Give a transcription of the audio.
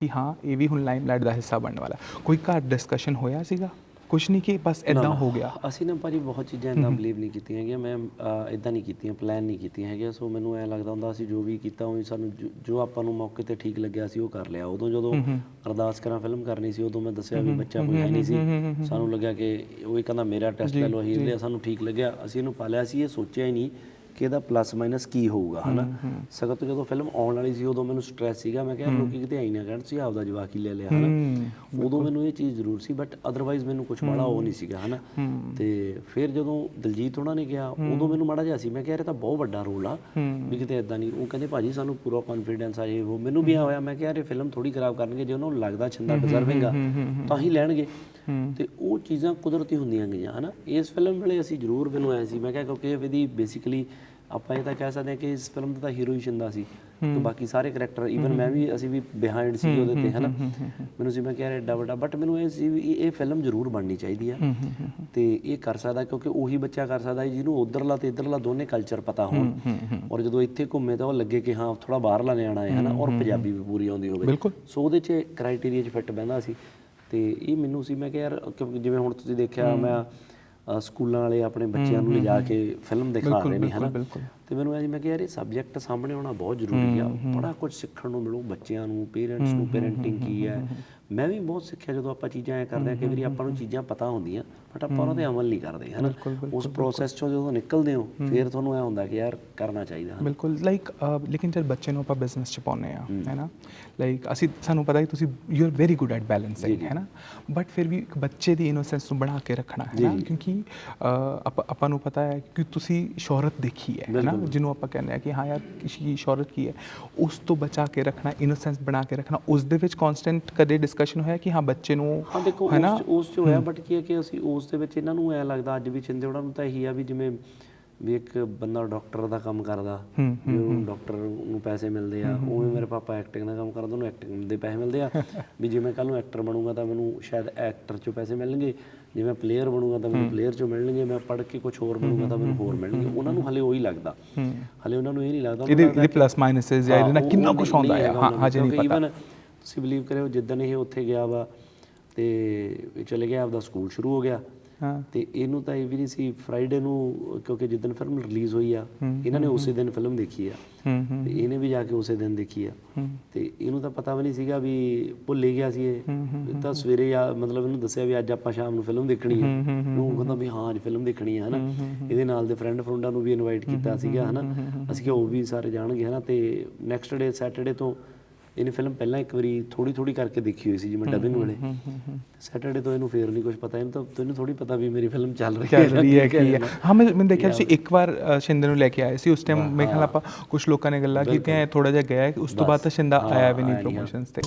ਕਿ ਹਾਂ ਇਹ ਵੀ ਹੁਣ ਲਾਈਮਲਾਈਟ ਦਾ ਹਿੱਸਾ ਬਣਨ ਵਾਲਾ ਕੋਈ ਘਰ ਡਿਸਕਸ਼ਨ ਹੋਇਆ ਸੀਗਾ? ਕੁਝ ਨਹੀਂ ਕਿ ਬਸ ਇਦਾਂ ਹੋ ਗਿਆ? ਅਸੀਂ ਨਾ ਭਾਜੀ ਬਹੁਤ ਚੀਜ਼ਾਂ ਇਦਾਂ ਬਲੀਵ ਨਹੀਂ ਕੀਤੀਆਂ ਹੈਗੀਆਂ। ਮੈਂ ਇਦਾਂ ਨਹੀਂ ਕੀਤੀਆਂ ਪਲਾਨ ਨਹੀਂ ਕੀਤੀਆਂ ਹੈਗੀਆਂ। ਸੋ ਮੈਨੂੰ ਐ ਲੱਗਦਾ ਹੁੰਦਾ ਅਸੀਂ ਜੋ ਵੀ ਕੀਤਾ ਉਹ ਸਾਨੂੰ ਜੋ- ਆਪਾਂ ਨੂੰ ਮੌਕੇ ਤੇ ਠੀਕ ਲੱਗਿਆ ਸੀ ਉਹ ਕਰ ਲਿਆ। ਉਦੋਂ ਜਦੋਂ ਅਰਦਾਸ ਕਰਾਂ ਫਿਲਮ ਕਰਨੀ ਸੀ ਉਦੋਂ ਮੈਂ ਦੱਸਿਆ ਵੀ ਬੱਚਾ ਕੋਈ ਹੈ ਨਹੀਂ ਸੀ। ਸਾਨੂੰ ਲੱਗਿਆ ਕਿ ਉਹ ਕਹਿੰਦਾ ਮੇਰਾ ਟੈਸਟ ਲੈ ਲਓ ਅਸੀਂ ਲਿਆ ਸਾਨੂੰ ਠੀਕ ਲੱਗਿਆ। ਅਸੀਂ ਇਹਨੂੰ ਪਾਲਿਆ ਸੀ ਇਹ ਸੋਚਿਆ ਹੀ ਨਹੀਂ। ਕਿ ਇਹਦਾ ਪਲੱਸ ਮਾਈਨਸ ਕੀ ਹੋਊਗਾ ਹਨਾ? ਸਗੋਂ ਤੋਂ ਜਦੋਂ ਫਿਲਮ ਆਉਣ ਵਾਲੀ ਸੀ ਉਦੋਂ ਮੈਨੂੰ ਸਟ੍ਰੈਸ ਸੀਗਾ। ਮੈਂ ਕਿਹਾ ਲੋਕੀ ਕਿਤੇ ਆਈ ਨਾ ਕਹਿਣ ਸੀ ਆਪਦਾ ਜਵਾਕ ਹੀ ਲੈ ਲਿਆ ਹਨਾ? ਉਦੋਂ ਮੈਨੂੰ ਇਹ ਚੀਜ਼ ਜ਼ਰੂਰ ਸੀ ਬਟ ਅਦਰਵਾਈਜ਼ ਮੈਨੂੰ ਕੁਝ ਮਾੜਾ ਉਹ ਨਹੀਂ ਸੀਗਾ ਹਨਾ? ਤੇ ਫਿਰ ਜਦੋਂ ਦਲਜੀਤ ਉਹਨਾਂ ਨੇ ਕਿਹਾ ਉਦੋਂ ਮੈਨੂੰ ਮਾੜਾ ਜਿਹਾ ਸੀ। ਮੈਂ ਕਿਹਾ ਇਹ ਤਾਂ ਬਹੁਤ ਵੱਡਾ ਰੋਲ ਆ ਵੀ ਕਿਤੇ ਇਦਾਂ ਨਹੀਂ। ਉਹ ਕਹਿੰਦੇ ਭਾਜੀ ਸਾਨੂੰ ਪੂਰਾ ਕੌਨਫੀਡੈਂਸ ਆ ਇਹ ਉਹ ਮੈਨੂੰ ਵੀ ਆ ਹੋਇਆ ਮੈਂ ਕਿਹਾ ਇਹ ਫਿਲਮ ਥੋੜੀ ਖਰਾਬ ਕਰਨਗੇ ਜੇ ਉਹਨਾਂ ਨੂੰ ਲੱਗਦਾ ਛੰਦਾ ਡਿਜ਼ਰਵਿੰਗ ਆ ਤਾਂ ਹੀ ਲੈਣਗੇ। ਤੇ ਉਹ ਚੀਜ਼ਾਂ ਕੁਦਰਤੀ ਹੁੰਦੀਆਂ ਗਈਆਂ ਹਨਾ? ਇਸ ਫਿਲਮ ਵੇਲੇ ਅਸੀਂ ਜ਼ਰੂਰ ਮੈਨੂੰ ਆਇਆ ਸੀ। ਮੈਂ ਕਿਹਾ ਕਿਉਂਕਿ ਇਹਦੀ ਬੇਸਿਕਲੀ ਆਪਾਂ ਇਹ ਤਾਂ ਕਹਿ ਸਕਦੇ ਹਾਂ ਕਿ ਇਸ ਫਿਲਮ ਦਾ ਤਾਂ ਹੀਰੋ ਹੀ ਛਿੰਦਾ ਸੀ। ਤੇ ਬਾਕੀ ਸਾਰੇ ਕਰੈਕਟਰ ਇਵਨ ਮੈਂ ਵੀ ਅਸੀਂ ਵੀ ਬਿਹਾਈਂਡ ਸੀ ਉਹਦੇ ਤੇ ਹਨਾ? ਮੈਨੂੰ ਸੀ ਮੈਂ ਕਿਹਾ ਯਾਰ ਐਡਾ ਵੱਡਾ ਬਟ ਮੈਨੂੰ ਇਹ ਸੀ ਵੀ ਇਹ ਫਿਲਮ ਜ਼ਰੂਰ ਬਣਨੀ ਚਾਹੀਦੀ ਆ। ਤੇ ਇਹ ਕਰ ਸਕਦਾ ਕਿਉਂਕਿ ਉਹੀ ਬੱਚਾ ਕਰ ਸਕਦਾ ਜਿਹਨੂੰ ਉਧਰਲਾ ਤੇ ਇਧਰਲਾ ਦੋਨੇ ਕਲਚਰ ਪਤਾ ਹੋਣ। ਔਰ ਜਦੋਂ ਇੱਥੇ ਘੁੰਮੇ ਤਾਂ ਉਹ ਲੱਗੇ ਕਿ ਹਾਂ ਥੋੜਾ ਬਾਹਰਲਾ ਨਿਆਣਾ ਹੈ ਹਨਾ? ਔਰ ਪੰਜਾਬੀ ਵੀ ਪੂਰੀ ਆਉਂਦੀ ਹੋਵੇ। ਸੋ ਉਹਦੇ 'ਚ ਕ੍ਰਾਈਟੇਰੀਆ 'ਚ ਫਿੱਟ ਬਹਿੰਦਾ ਸੀ। ਤੇ ਇਹ ਮੈਨੂੰ ਸੀ ਮੈਂ ਕਿਹਾ ਯਾਰ ਜਿਵੇਂ ਹੁਣ ਤੁਸੀਂ ਦੇਖਿਆ ਮੈਂ ਸਕੂਲਾਂ ਵਾਲੇ ਆਪਣੇ ਬੱਚਿਆਂ ਨੂੰ ਲਿਜਾ ਕੇ ਫਿਲਮ ਦਿਖਾ ਰਹੇ ਨੇ ਹਨਾ। ਤੇ ਮੈਨੂੰ ਸੀ ਮੈਂ ਕਿਹਾ ਯਾਰ ਇਹ ਸਬਜੈਕਟ ਸਾਹਮਣੇ ਆਉਣਾ ਬਹੁਤ ਜ਼ਰੂਰੀ ਆ। ਬੜਾ ਕੁਝ ਸਿੱਖਣ ਨੂੰ ਮਿਲੂ ਬੱਚਿਆਂ ਨੂੰ ਪੇਰੈਂਟਸ ਨੂੰ ਪੈਰੈਂਟਿੰਗ ਕੀ ਹੈ ਮੈਂ ਵੀ ਬਹੁਤ ਸਿੱਖਿਆ ਜਦੋਂ ਆਪਾਂ ਚੀਜ਼ਾਂ ਐ ਕਰਦੇ ਆ ਕਿ ਵੀਰੇ ਆਪਾਂ ਨੂੰ ਚੀਜ਼ਾਂ ਪਤਾ ਹੁੰਦੀਆਂ ਬਟ ਆਪਾਂ ਉਹਨਾਂ ਤੇ ਅਮਲ ਨਹੀਂ ਕਰਦੇ ਹਨਾ? ਉਸ ਪ੍ਰੋਸੈਸ ਚੋਂ ਜਦੋਂ ਨਿਕਲਦੇ ਹੋ ਫਿਰ ਤੁਹਾਨੂੰ ਐ ਹੁੰਦਾ ਕਿ ਯਾਰ ਕਰਨਾ ਚਾਹੀਦਾ ਹਨਾ। ਬਿਲਕੁਲ ਲਾਈਕ ਲੇਕਿਨ ਜਦ ਬੱਚੇ ਨੂੰ ਆਪਾਂ ਬਿਜ਼ਨਸ ਚ ਪਾਉਂਦੇ ਆ ਹੈ। ਨਾ? ਲਾਈਕ ਅਸੀਂ ਸਾਨੂੰ ਪਤਾ ਹੈ ਤੁਸੀਂ you are very good at balancing ਹੈ ਨਾ? ਬਟ ਫਿਰ ਵੀ ਇੱਕ ਬੱਚੇ ਦੀ ਇਨੋਸੈਂਸ ਨੂੰ ਬਣਾ ਕੇ ਰੱਖਣਾ ਹੈ ਨਾ? ਕਿਉਂਕਿ ਆਪਾਂ ਆਪਾਂ ਨੂੰ ਪਤਾ ਹੈ ਕਿ ਤੁਸੀਂ ਸ਼ੋਹਰਤ ਦੇਖੀ ਹੈ ਹੈ ਨਾ? ਜਿਹਨੂੰ ਆਪਾਂ ਕਹਿੰਦੇ ਆ ਕਿ ਹਾਂ ਯਾਰ ਕੀ ਸ਼ੋਹਰਤ ਕੀ ਹੈ ਉਸ ਤੋਂ ਬਚਾ ਕੇ ਰੱਖਣਾ ਇਨੋਸੈਂਸ ਬਣਾ ਕੇ ਰੱਖਣਾ ਉਸ ਦੇ ਵਿੱਚ ਕਨਸਟੈਂਟ ਕਦੇ ਡਿਸਕਸ਼ਨ ਹੋਇਆ ਕਿ ਹਾਂ ਬੱਚੇ ਨੂੰ ਹਾਂ ਦੇਖੋ ਹੈ ਉਸ 'ਚ- ਉਸ ਚ ਹੋਇਆ ਬਟ ਕੀ ਹੈ ਕਿ ਅਸੀਂ ਉਸ ਦੇ ਵਿੱਚ ਇਹਨਾਂ ਨੂੰ ਐ ਲੱਗਦਾ ਅੱਜ ਵੀ ਚਿੰਦੇ ਉਹਨਾਂ ਨੂੰ ਤਾਂ ਇਹੀ ਆ ਵੀ ਜਿਵੇਂ ਵੀ ਇੱਕ ਬੰਦਾ ਡਾਕਟਰ ਦਾ ਕੰਮ ਕਰਦਾ ਉਹਨੂੰ ਡਾਕਟਰ ਨੂੰ ਪੈਸੇ ਮਿਲਦੇ ਆ ਉਵੇਂ ਮੇਰੇ ਪਾਪਾ ਐਕਟਿੰਗ ਦਾ ਕੰਮ ਕਰਦਾ ਉਹਨੂੰ ਐਕਟਿੰਗ ਦੇ ਪੈਸੇ ਮਿਲਦੇ ਆ। ਵੀ ਜੇ ਮੈਂ ਕੱਲ ਨੂੰ ਐਕਟਰ ਬਣੂੰਗਾ ਤਾਂ ਮੈਨੂੰ ਸ਼ਾਇਦ ਐਕਟਰ ਚੋਂ ਪੈਸੇ ਮਿਲਣਗੇ ਜੇ ਮੈਂ ਪਲੇਅਰ ਬਣੂੰਗਾ ਤਾਂ ਮੈਨੂੰ ਪਲੇਅਰ ਚੋਂ ਮਿਲਣਗੇ ਮੈਂ ਪੜ੍ਹ ਕੇ ਕੁਝ ਹੋਰ ਬਣੂੰਗਾ ਤਾਂ ਮੈਨੂੰ ਹੋਰ ਮਿਲਣਗੇ। ਉਹਨਾਂ ਨੂੰ ਹਲੇ ਉਹੀ ਲੱਗਦਾ। ਹਲੇ ਉਹਨਾਂ ਨੂੰ ਇਹ ਨਹੀਂ ਲੱਗਦਾ ਇਹਦੇ ਇਹਦੇ ਪਲੱਸ ਮਾਈਨਸਸ ਜਾਂ ਇਹਦੇ ਨਾਲ ਕਿੰਨਾ ਕੁਝ ਆਉਂਦਾ ਹੈ। ਹਾਂ ਨੂੰ, ਹਜੇ ਨਹੀਂ ਪਤਾ। ਤੁਸੀਂ ਬਲੀਵ ਕਰਿਓ ਜਿੱਦਣ ਇਹ ਉੱਥੇ ਗਿਆ ਵਾ ਤੇ ਚਲੇ ਗਿਆ ਆਪਦਾ ਸਕੂਲ ਸ਼ੁਰੂ ਹੋ ਗਿਆ। ਹਾਂ। ਤੇ ਇਹਨੂੰ ਤਾਂ ਇਹ ਵੀ ਨਹੀਂ ਸੀ ਫਰਾਈਡੇ ਨੂੰ ਕਿਉਂਕਿ ਜਿੱਦਣ ਫਿਲਮ ਰਿਲੀਜ਼ ਹੋਈ ਆ ਇਹਨਾਂ ਨੇ ਉਸੇ ਦਿਨ ਫਿਲਮ ਦੇਖੀ ਆ। ਤੇ ਇਹਨੇ ਵੀ ਜਾ ਕੇ ਉਸੇ ਦਿਨ ਦੇਖੀ ਆ। ਤੇ ਇਹਨੂੰ ਤਾਂ ਪਤਾ ਵੀ ਨਹੀਂ ਸੀਗਾ ਵੀ ਭੁੱਲ ਹੀ ਗਿਆ ਸੀ ਇਹ। ਤਾਂ ਸਵੇਰੇ ਆ ਮਤਲਬ ਇਹਨੂੰ ਦੱਸਿਆ ਵੀ ਅੱਜ ਆਪਾਂ ਸ਼ਾਮ ਨੂੰ ਫਿਲਮ ਦੇਖਣੀ ਹੈ ਉਹ ਕਹਿੰਦਾ ਵੀ ਹਾਂ ਅੱਜ ਫਿਲਮ ਦੇਖਣੀ ਹੈ ਹਨਾ ਇਹਦੇ ਨਾਲ ਦੇ ਫਰੈਂਡ ਫਰੁੰਡਾਂ ਨੂੰ ਵੀ ਇਨਵਾਈਟ ਕੀਤਾ ਸੀਗਾ ਹਨਾ। ਅਸੀਂ ਕਿਹਾ ਉਹ ਵੀ ਸਾਰੇ ਜਾਣਗੇ ਹਨਾ। ਤੇ ਨੈਕਸਟ ਡੇ ਸੈਟਰਡੇ ਤੋਂ ਇਹਨੇ ਫਿਲਮ ਪਹਿਲਾਂ ਇੱਕ ਵਾਰੀ ਥੋੜੀ ਥੋੜੀ ਕਰਕੇ ਦੇਖੀ ਹੋਈ ਸੀ ਜਿਵੇਂ ਡਬਿੰਗ ਵੇਲੇ। ਸੈਟਰਡੇ ਤੋਂ ਇਹਨੂੰ ਫੇਰ ਨਹੀਂ ਕੁਝ ਪਤਾ ਇਹਨੂੰ ਤਾਂ ਤੈਨੂੰ ਥੋੜੀ ਪਤਾ ਵੀ ਮੇਰੀ ਫਿਲਮ ਚੱਲ ਰਹੀ ਚੱਲ ਰਹੀ ਹੈ ਕੀ ਹੈ। ਹਾਂ ਮੈਂ ਮੈਂ ਦੇਖਿਆ ਸੀ ਇੱਕ ਵਾਰ ਸ਼ਿੰਦੇ ਨੂੰ ਲੈ ਕੇ ਆਏ ਸੀ ਉਸ ਟਾਈਮ ਮੇਰੇ ਖਿਆਲ ਆਪਾਂ ਕੁਝ ਲੋਕਾਂ ਨੇ ਗੱਲਾਂ ਕੀਤੀਆਂ ਥੋੜਾ ਜਿਹਾ ਗਿਆ ਹੈ, ਉਸ ਤੋਂ ਬਾਅਦ ਤਾਂ ਸ਼ਿੰਦਾ ਆਇਆ ਵੀ ਨਹੀਂ ਪ੍ਰੋਮੋਸ਼ਨਸ ਤੇ।